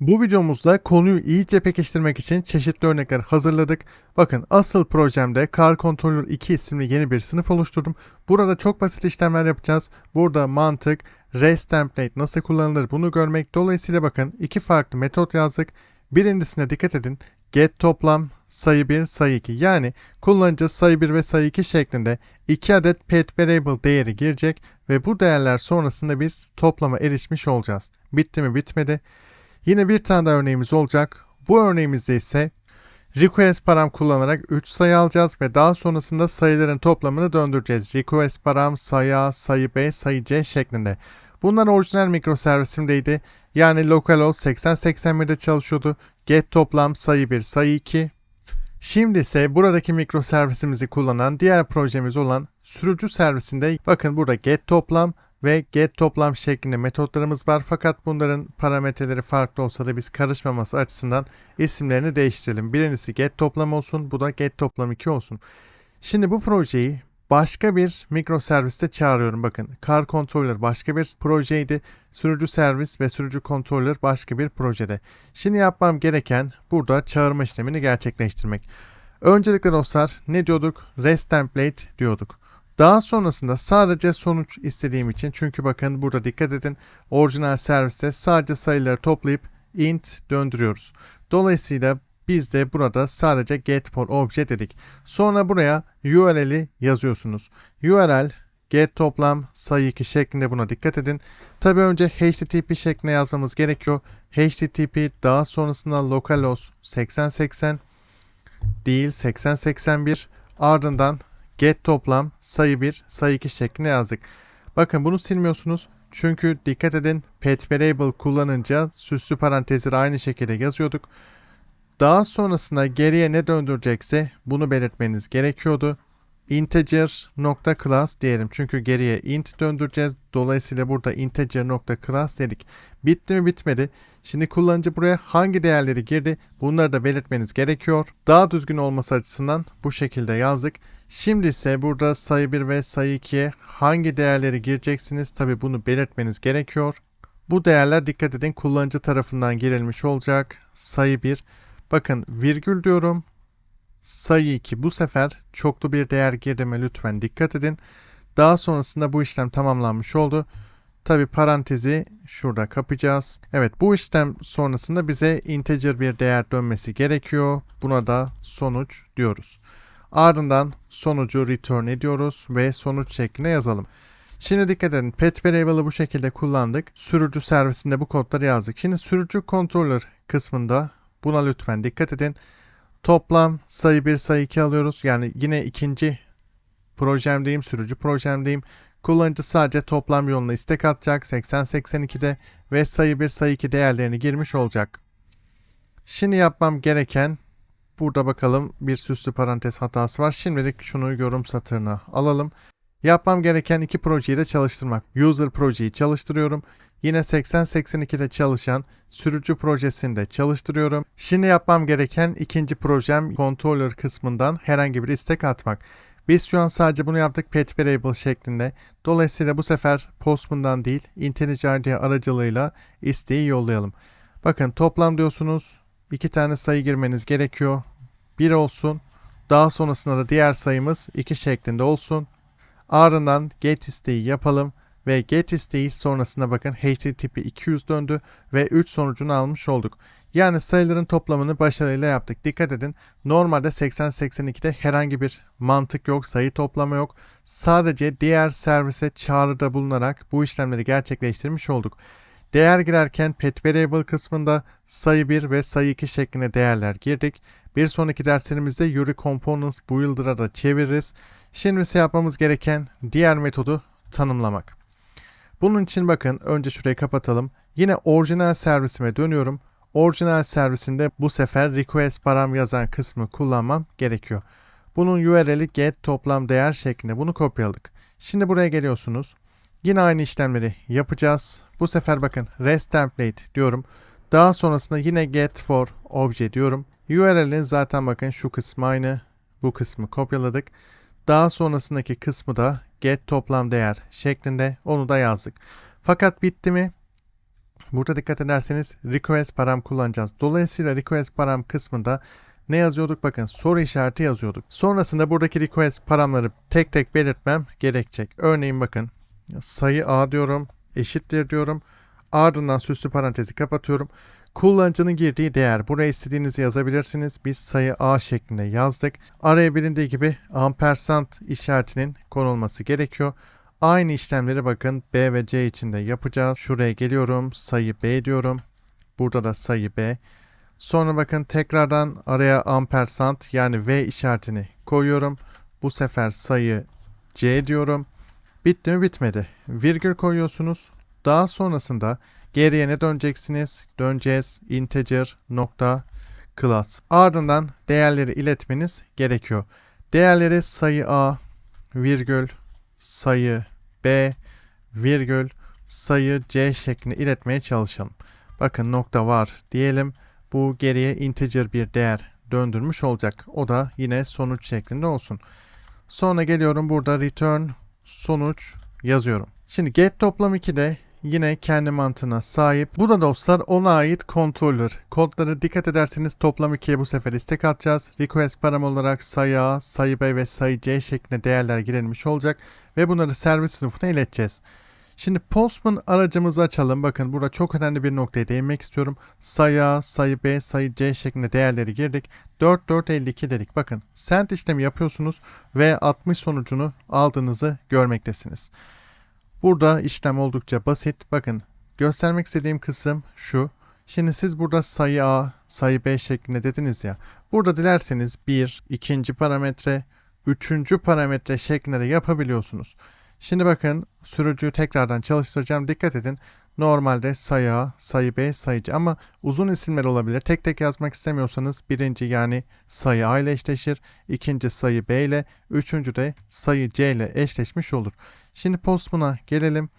Bu videomuzda konuyu iyice pekiştirmek için çeşitli örnekler hazırladık. Bakın asıl projemde Car Controller 2 isimli yeni bir sınıf oluşturdum. Burada çok basit işlemler yapacağız. Burada mantık, REST template nasıl kullanılır bunu görmek. Dolayısıyla bakın iki farklı metot yazdık. Birincisine dikkat edin. Get toplam sayı 1 sayı 2 yani kullanıcı sayı 1 ve sayı 2 şeklinde 2 adet pet variable değeri girecek ve bu değerler sonrasında biz toplama erişmiş olacağız. Bitti mi bitmedi. Yine bir tane daha örneğimiz olacak. Bu örneğimizde ise request param kullanarak 3 sayı alacağız ve daha sonrasında sayıların toplamını döndüreceğiz. Request param sayı A, sayı B, sayı C şeklinde. Bunlar orijinal mikroservisimdeydi. Yani localhost 8081'de çalışıyordu. Get toplam sayı 1, sayı 2. Şimdi ise buradaki mikroservisimizi kullanan diğer projemiz olan sürücü servisinde bakın burada get toplam ve get toplam şeklinde metotlarımız var. Fakat bunların parametreleri farklı olsa da biz karışmaması açısından isimlerini değiştirelim. Birincisi get toplam olsun, bu da get toplam 2 olsun. Şimdi bu projeyi başka bir mikroserviste çağırıyorum. Bakın Car Controller başka bir projeydi. Sürücü servis ve sürücü controller başka bir projede. Şimdi yapmam gereken burada çağırma işlemini gerçekleştirmek. Öncelikle dostlar ne diyorduk? REST template diyorduk. Daha sonrasında sadece sonuç istediğim için çünkü bakın burada dikkat edin orijinal serviste sadece sayıları toplayıp int döndürüyoruz. Dolayısıyla biz de burada sadece get for obje dedik. Sonra buraya URL'i yazıyorsunuz. URL get toplam sayı 2 şeklinde buna dikkat edin. Tabi önce HTTP şeklinde yazmamız gerekiyor. HTTP daha sonrasında localhost 8080 değil 8081 ardından get toplam sayı 1 sayı 2 şeklinde yazdık. Bakın bunu silmiyorsunuz. Çünkü dikkat edin pet variable kullanınca süslü parantezleri aynı şekilde yazıyorduk. Daha sonrasında geriye ne döndürecekse bunu belirtmeniz gerekiyordu. Integer nokta class diyelim. Çünkü geriye int döndüreceğiz. Dolayısıyla burada integer nokta class dedik. Bitti mi bitmedi. Şimdi kullanıcı buraya hangi değerleri girdi bunları da belirtmeniz gerekiyor. Daha düzgün olması açısından bu şekilde yazdık. Şimdi ise burada sayı 1 ve sayı 2'ye hangi değerleri gireceksiniz tabi bunu belirtmeniz gerekiyor. Bu değerler dikkat edin kullanıcı tarafından girilmiş olacak. Sayı 1 Bakın virgül diyorum. Sayı 2 bu sefer çoklu bir değer girdiğime lütfen dikkat edin. Daha sonrasında bu işlem tamamlanmış oldu. Tabi parantezi şurada kapayacağız. Evet bu işlem sonrasında bize integer bir değer dönmesi gerekiyor. Buna da sonuç diyoruz. Ardından sonucu return ediyoruz ve sonuç şeklinde yazalım. Şimdi dikkat edin pet variable'ı bu şekilde kullandık. Sürücü servisinde bu kodları yazdık. Şimdi sürücü controller kısmında Buna lütfen dikkat edin. Toplam sayı 1 sayı 2 alıyoruz. Yani yine ikinci projemdeyim, sürücü projemdeyim. Kullanıcı sadece toplam yoluna istek atacak 80-82'de ve sayı 1 sayı 2 değerlerini girmiş olacak. Şimdi yapmam gereken burada bakalım bir süslü parantez hatası var. Şimdilik şunu yorum satırına alalım. Yapmam gereken iki projeyi de çalıştırmak. User projeyi çalıştırıyorum. Yine 8082'de çalışan sürücü projesinde çalıştırıyorum. Şimdi yapmam gereken ikinci projem controller kısmından herhangi bir istek atmak. Biz şu an sadece bunu yaptık pet variable şeklinde. Dolayısıyla bu sefer postman'dan değil IntelliJ aracılığıyla isteği yollayalım. Bakın toplam diyorsunuz. iki tane sayı girmeniz gerekiyor. Bir olsun. Daha sonrasında da diğer sayımız 2 şeklinde olsun. Ardından get isteği yapalım ve get isteği sonrasında bakın HTTP 200 döndü ve 3 sonucunu almış olduk. Yani sayıların toplamını başarıyla yaptık. Dikkat edin normalde 80-82'de herhangi bir mantık yok, sayı toplama yok. Sadece diğer servise çağrıda bulunarak bu işlemleri gerçekleştirmiş olduk. Değer girerken pet variable kısmında sayı 1 ve sayı 2 şeklinde değerler girdik. Bir sonraki derslerimizde Yuri Components Builder'a da çeviririz. Şimdi ise yapmamız gereken diğer metodu tanımlamak. Bunun için bakın önce şurayı kapatalım. Yine orijinal servisime dönüyorum. Orijinal servisimde bu sefer request param yazan kısmı kullanmam gerekiyor. Bunun URL'i get toplam değer şeklinde bunu kopyaladık. Şimdi buraya geliyorsunuz. Yine aynı işlemleri yapacağız. Bu sefer bakın rest template diyorum. Daha sonrasında yine get for obje diyorum. URL'in zaten bakın şu kısmı aynı. Bu kısmı kopyaladık. Daha sonrasındaki kısmı da get toplam değer şeklinde onu da yazdık. Fakat bitti mi? Burada dikkat ederseniz request param kullanacağız. Dolayısıyla request param kısmında ne yazıyorduk? Bakın soru işareti yazıyorduk. Sonrasında buradaki request paramları tek tek belirtmem gerekecek. Örneğin bakın sayı A diyorum, eşittir diyorum. Ardından süslü parantezi kapatıyorum. Kullanıcının girdiği değer. Buraya istediğinizi yazabilirsiniz. Biz sayı A şeklinde yazdık. Araya bilindiği gibi ampersand işaretinin konulması gerekiyor. Aynı işlemleri bakın B ve C için de yapacağız. Şuraya geliyorum. Sayı B diyorum. Burada da sayı B. Sonra bakın tekrardan araya ampersand yani V işaretini koyuyorum. Bu sefer sayı C diyorum. Bitti mi bitmedi. Virgül koyuyorsunuz. Daha sonrasında geriye ne döneceksiniz? Döneceğiz integer nokta class. Ardından değerleri iletmeniz gerekiyor. Değerleri sayı A virgül sayı B virgül sayı C şeklinde iletmeye çalışalım. Bakın nokta var diyelim. Bu geriye integer bir değer döndürmüş olacak. O da yine sonuç şeklinde olsun. Sonra geliyorum burada return sonuç yazıyorum. Şimdi get toplam 2'de yine kendi mantığına sahip. Bu da dostlar ona ait controller. Kodları dikkat ederseniz toplam 2'ye bu sefer istek atacağız. Request param olarak sayı A, sayı B ve sayı C şeklinde değerler girilmiş olacak. Ve bunları servis sınıfına ileteceğiz. Şimdi Postman aracımızı açalım. Bakın burada çok önemli bir noktaya değinmek istiyorum. Sayı A, sayı B, sayı C şeklinde değerleri girdik. 4452 dedik. Bakın send işlemi yapıyorsunuz ve 60 sonucunu aldığınızı görmektesiniz. Burada işlem oldukça basit. Bakın göstermek istediğim kısım şu. Şimdi siz burada sayı A, sayı B şeklinde dediniz ya. Burada dilerseniz bir, ikinci parametre, üçüncü parametre şeklinde de yapabiliyorsunuz. Şimdi bakın sürücüyü tekrardan çalıştıracağım. Dikkat edin. Normalde sayı A, sayı B, sayı C ama uzun isimler olabilir. Tek tek yazmak istemiyorsanız birinci yani sayı A ile eşleşir. ikinci sayı B ile, üçüncü de sayı C ile eşleşmiş olur. Şimdi Postman'a gelelim.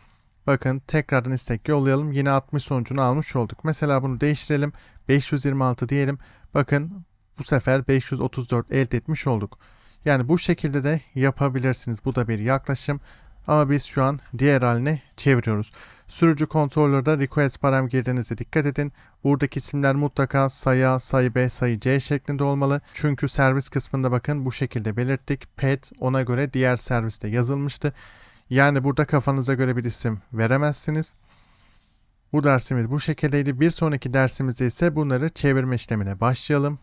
Bakın tekrardan istek yollayalım. Yine 60 sonucunu almış olduk. Mesela bunu değiştirelim. 526 diyelim. Bakın bu sefer 534 elde etmiş olduk. Yani bu şekilde de yapabilirsiniz. Bu da bir yaklaşım. Ama biz şu an diğer haline çeviriyoruz. Sürücü kontrolörde request param girdiğinizde dikkat edin. Buradaki isimler mutlaka sayı A, sayı B, sayı C şeklinde olmalı. Çünkü servis kısmında bakın bu şekilde belirttik. Pet ona göre diğer serviste yazılmıştı. Yani burada kafanıza göre bir isim veremezsiniz. Bu dersimiz bu şekildeydi. Bir sonraki dersimizde ise bunları çevirme işlemine başlayalım.